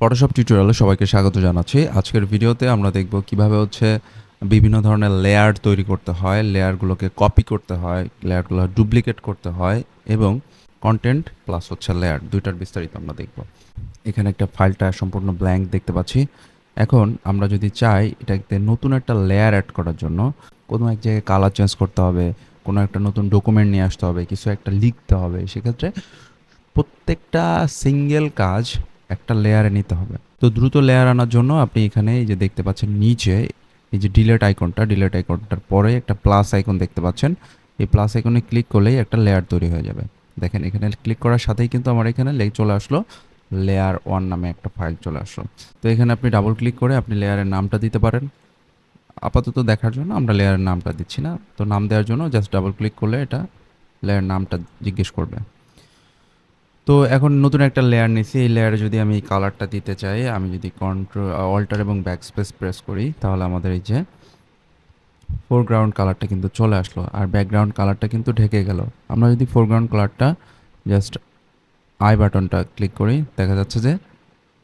Photoshop টিউটোরিয়ালে সবাইকে স্বাগত জানাচ্ছি। আজকের ভিডিওতে আমরা দেখব কীভাবে হচ্ছে বিভিন্ন ধরনের লেয়ার তৈরি করতে হয় লেয়ারগুলোকে কপি করতে হয় লেয়ারগুলো ডুপ্লিকেট করতে হয় এবং কন্টেন্ট প্লাস হচ্ছে লেয়ার দুইটার বিস্তারিত আমরা দেখব। এখানে একটা ফাইলটা সম্পূর্ণ ব্ল্যাঙ্ক দেখতে পাচ্ছি। এখন আমরা যদি চাই এটাতে নতুন একটা লেয়ার অ্যাড করার জন্য, কোনো এক জায়গায় কালার চেঞ্জ করতে হবে, কোনো একটা নতুন ডকুমেন্ট নিয়ে আসতে হবে, কিছু একটা লিখতে হবে, সেক্ষেত্রে প্রত্যেকটা সিঙ্গেল কাজ একটা লেয়ারে নিতে হবে। তো দ্রুত লেয়ার আনার জন্য আপনি এখানে এই যে দেখতে পাচ্ছেন নিচে, এই যে ডিলেট আইকনটা ডিলেট আইকনটার পরে একটা প্লাস আইকন দেখতে পাচ্ছেন। এই প্লাস আইকনে ক্লিক করলেই একটা লেয়ার তৈরি হয়ে যাবে। দেখেন, এখানে ক্লিক করার সাথেই কিন্তু আমার এখানে লেগ চলে আসলো লেয়ার ওয়ান নামে একটা ফাইল চলে আসলো। তো এখানে আপনি ডাবল ক্লিক করে আপনি লেয়ারের নামটা দিতে পারেন। আপাতত দেখার জন্য আমরা লেয়ারের নামটা দিচ্ছি না। তো নাম দেওয়ার জন্য জাস্ট ডাবল ক্লিক করলে এটা লেয়ারের নামটা জিজ্ঞেস করবে। তো এখন নতুন একটা লেয়ার নিছি। এই লেয়ারে যদি আমি কালারটা দিতে চাই, আমি যদি কন্ট্রোল অল্টার এবং ব্যাক স্পেস প্রেস করি, তাহলে আমাদের এই যে ফোরগ্রাউন্ড কালারটা কিন্তু চলে আসলো। আর ব্যাকগ্রাউন্ড কালারটা কিন্তু ঢেকে গেল। আমরা যদি ফোরগ্রাউন্ড কালারটা জাস্ট আই বাটনটা ক্লিক করি, দেখা যাচ্ছে যে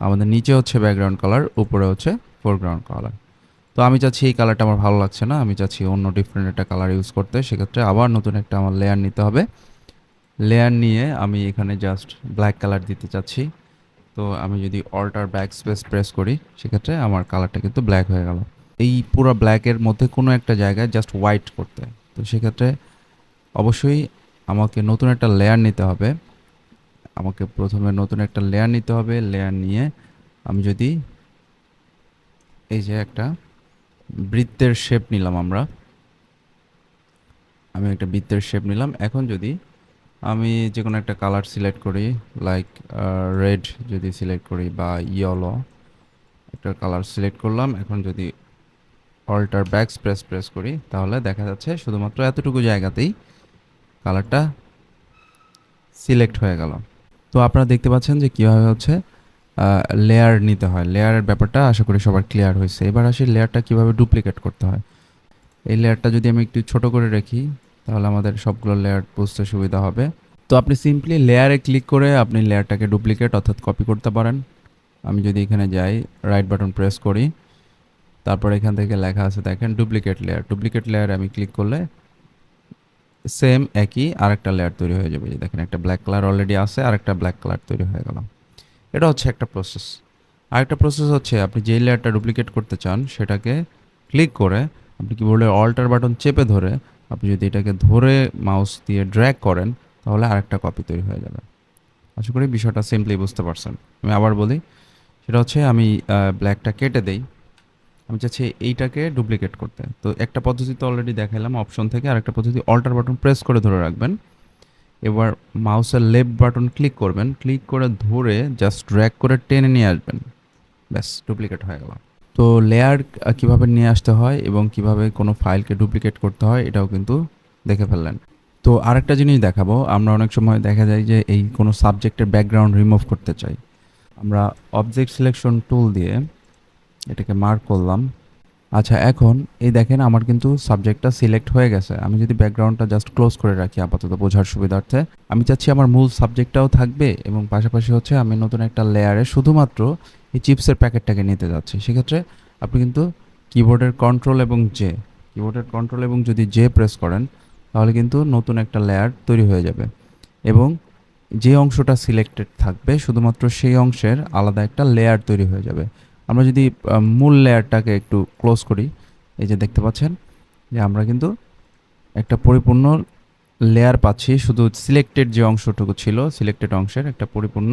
আমাদের নিচে হচ্ছে ব্যাকগ্রাউন্ড কালার উপরে হচ্ছে ফোরগ্রাউন্ড কালার তো আমি চাচ্ছি এই কালারটা আমার ভালো লাগছে না। আমি চাচ্ছি অন্য ডিফারেন্ট একটা কালার ইউজ করতে। সেক্ষেত্রে আবার নতুন একটা আমার লেয়ার নিতে হবে। লেয়ার নিয়ে আমি এখানে জাস্ট ব্ল্যাক কালার দিতে চাচ্ছি। তো আমি যদি অল্টার ব্যাক স্পেস প্রেস করি, সেক্ষেত্রে আমার কালারটা কিন্তু ব্ল্যাক হয়ে গেল। এই পুরো ব্ল্যাকের মধ্যে কোনো একটা জায়গায় জাস্ট হোয়াইট করতে। তো সেক্ষেত্রে অবশ্যই আমাকে নতুন একটা লেয়ার নিতে হবে। আমাকে প্রথমে নতুন একটা লেয়ার নিতে হবে। লেয়ার নিয়ে আমি যদি এই যে একটা বৃত্তের শেপ নিলাম আমরা। আমি একটা বৃত্তের শেপ নিলাম। এখন যদি আমি যে কোনো একটা কালার সিলেক্ট করি লাইক রেড যদি সিলেক্ট করি বা ইয়েলো একটা কালার সিলেক্ট করলাম। এখন যদি অল্টার ব্যাক প্রেস প্রেস করি, তাহলে দেখা যাচ্ছে শুধুমাত্র এতটুকু জায়গাতেই কালারটা সিলেক্ট হয়ে গেল। তো আপনারা দেখতে পাচ্ছেন যে কীভাবে হচ্ছে লেয়ার নিতে হয়। লেয়ারের ব্যাপারটা আশা করি সবার ক্লিয়ার হয়েছে। এবার আসি লেয়ারটা কীভাবে ডুপ্লিকেট করতে হয়। এই লেয়ারটা যদি আমি একটু ছোট করে রাখি তাহলে আমাদের সবগুলো লেয়ার বুঝতে সুবিধা হবে। তো আপনি সিম্পলি লেয়ারে ক্লিক করে আপনি লেয়ারটাকে ডুপ্লিকেট অর্থাৎ কপি করতে পারেন। আমি যদি এখানে যাই রাইট বাটন প্রেস করি, তারপর এখান থেকে লেখা আছে দেখেন ডুপ্লিকেট লেয়ার ডুপ্লিকেট লেয়ার আমি ক্লিক করলে সেম একই আরেকটা লেয়ার তৈরি হয়ে যাবে। দেখেন একটা ব্ল্যাক কালার অলরেডি আছে, আরেকটা ব্ল্যাক কালার তৈরি হয়ে গেল। এটা হচ্ছে একটা প্রসেস আরেকটা প্রসেস হচ্ছে আপনি যেই লেয়ারটা ডুপ্লিকেট করতে চান, সেটাকে ক্লিক করে আপনি কিবোর্ডের অল্টার বাটন চেপে ধরে আপনি যদি এটাকে ধরে মাউস দিয়ে ড্র্যাগ করেন, তাহলে আরেকটা কপি তৈরি হয়ে যাবে। আশা করি বিষয়টা সিম্পলি বুঝতে পারছেন। আমি আবার বলি, সেটা হচ্ছে আমি ব্ল্যাকটা কেটে দেই। আমি চাচ্ছি এইটাকে ডুপ্লিকেট করতে। তো একটা পদ্ধতি তো অলরেডি দেখালাম অপশন থেকে আরেকটা পদ্ধতি অল্টার বাটন প্রেস করে ধরে রাখবেন। এবার মাউসের লেফট বাটন ক্লিক করবেন। ক্লিক করে ধরে জাস্ট ড্র্যাগ করে টেনে নিয়ে আসবেন। ব্যাস ডুপ্লিকেট হয়ে গেল। তো লেয়ার কীভাবে নিয়ে আসতে হয় এবং কীভাবে কোনো ফাইলকে ডুপ্লিকেট করতে হয়, এটাও কিন্তু দেখে ফেললেন। তো আরেকটা জিনিস দেখাবো, আমরা অনেক সময় দেখা যায় যে এই কোনো সাবজেক্টের ব্যাকগ্রাউন্ড রিমুভ করতে চাই। আমরা অবজেক্ট সিলেকশন টুল দিয়ে এটাকে মার্ক করলাম। আচ্ছা এখন এই দেখেন আমার কিন্তু সাবজেক্টটা সিলেক্ট হয়ে গেছে। আমি যদি ব্যাকগ্রাউন্ডটা জাস্ট ক্লোজ করে রাখি আপাতত বোঝার সুবিধার্থে, আমি চাচ্ছি আমার মূল সাবজেক্টটাও থাকবে এবং পাশাপাশি হচ্ছে আমি নতুন একটা লেয়ারে শুধুমাত্র এই চিপসের প্যাকেটটাকে নিতে যাচ্ছি। সেক্ষেত্রে আপনি কিন্তু কিবোর্ডের কন্ট্রোল এবং জে কিবোর্ডের কন্ট্রোল এবং যদি জে প্রেস করেন, তাহলে কিন্তু নতুন একটা লেয়ার তৈরি হয়ে যাবে। এবং যে অংশটা সিলেক্টেড থাকবে, শুধুমাত্র সেই অংশের আলাদা একটা লেয়ার তৈরি হয়ে যাবে। আমরা যদি মূল লেয়ারটাকে একটু ক্লোজ করি, এই যে দেখতে পাচ্ছেন, যে আমরা কিন্তু একটা পরিপূর্ণ লেয়ার পাচ্ছি, শুধু সিলেক্টেড যে অংশটুকু ছিল সিলেক্টেড অংশের একটা পরিপূর্ণ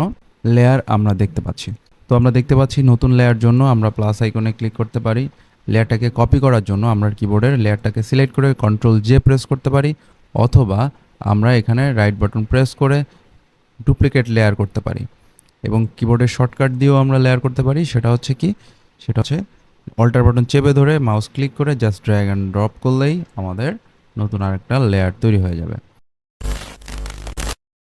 লেয়ার আমরা দেখতে পাচ্ছি। তো আমরা দেখতে পাচ্ছি নতুন লেয়ার জন্য আমরা প্লাস আইকনে ক্লিক করতে পারি। লেয়ারটাকে কপি করার জন্য আমরা কিবোর্ডের লেয়ারটাকে সিলেক্ট করে কন্ট্রোল জে প্রেস করতে পারি, অথবা আমরা এখানে রাইট বাটন প্রেস করে ডুপ্লিকেট লেয়ার করতে পারি। এবং কিবোর্ডের শর্টকাট দিয়েও আমরা লেয়ার করতে পারি, সেটা হচ্ছে কি? সেটা হচ্ছে অল্টার বাটন চেপে ধরে মাউস ক্লিক করে জাস্ট ড্র্যাগ অ্যান্ড ড্রপ করলেই আমাদের নতুন আরেকটা লেয়ার তৈরি হয়ে যাবে।